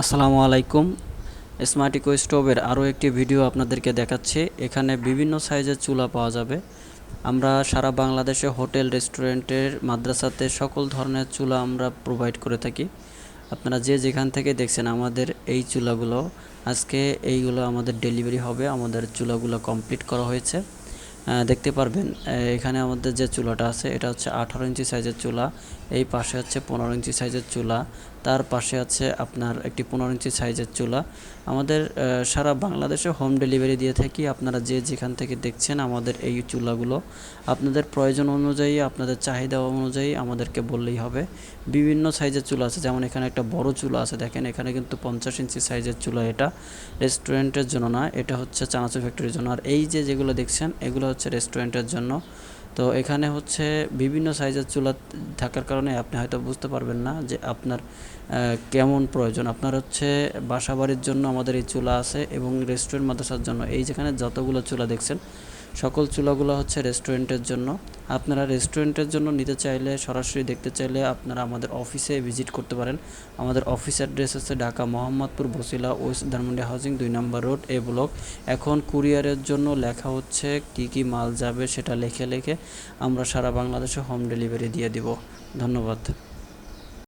আসসালামু আলাইকুম। Smart eco স্টোভের আরও একটি ভিডিও আপনাদেরকে দেখাচ্ছি। এখানে বিভিন্ন সাইজের চুলা পাওয়া যাবে। আমরা সারা বাংলাদেশে হোটেল, রেস্টুরেন্টের মাদ্রাসাতে সকল ধরনের চুলা আমরা প্রোভাইড করে থাকি। আপনারা যে যেখান থেকে দেখছেন আমাদের এই চুলাগুলো, আজকে এইগুলো আমাদের ডেলিভারি হবে। আমাদের চুলাগুলো কমপ্লিট করা হয়েছে। দেখতে পারবেন এখানে আমাদের যে চুলাটা আছে, এটা হচ্ছে আঠারো ইঞ্চি সাইজের চুলা। এই পাশে হচ্ছে পনেরো ইঞ্চি সাইজের চুলা। তার পাশে আছে আপনার একটি পনেরো ইঞ্চি সাইজের চুলা। আমাদের সারা বাংলাদেশে হোম ডেলিভারি দিয়ে থাকি। আপনারা যে যেখান থেকে দেখছেন আমাদের এই চুলাগুলো, আপনাদের প্রয়োজন অনুযায়ী, আপনাদের চাহিদা অনুযায়ী আমাদেরকে বললেই হবে। বিভিন্ন সাইজের চুলা আছে, যেমন এখানে একটা বড় চুলা আছে, দেখেন এখানে কিন্তু পঞ্চাশ ইঞ্চি সাইজের চুলা এটা। রেস্টুরেন্টের জন্য না, এটা হচ্ছে চানাচুর ফ্যাক্টরির জন্য। আর এই যে যেগুলো দেখছেন, এগুলো হচ্ছে রেস্টুরেন্টের জন্য। তো এখানে হচ্ছে বিভিন্ন সাইজের চুলা থাকার কারণে আপনি হয়তো বুঝতে পারবেন না যে আপনার কেমন প্রয়োজন। আপনার হচ্ছে বাসাবাড়ির জন্য আমাদের এই চুলা আছে এবং রেস্টুরেন্ট, মাদ্রাসার জন্য। এই যেখানে যতগুলো চুলা দেখছেন, সকল চুলাগুলো হচ্ছে রেস্টুরেন্টের জন্য। আপনারা রেস্টুরেন্টের জন্য নিতে চাইলে, সরাসরি দেখতে চাইলে আপনারা আমাদের অফিসে ভিজিট করতে পারেন। আমাদের অফিস অ্যাড্রেস আছে ঢাকা মোহাম্মদপুর বসিলা ওয়েস্ট ধানমন্ডি হাউজিং দুই নম্বর রোড, এ ব্লক। এখন কুরিয়ারের জন্য লেখা হচ্ছে কী কী মাল যাবে সেটা লেখে লেখে আমরা সারা বাংলাদেশে হোম ডেলিভারি দিয়ে দিব। ধন্যবাদ।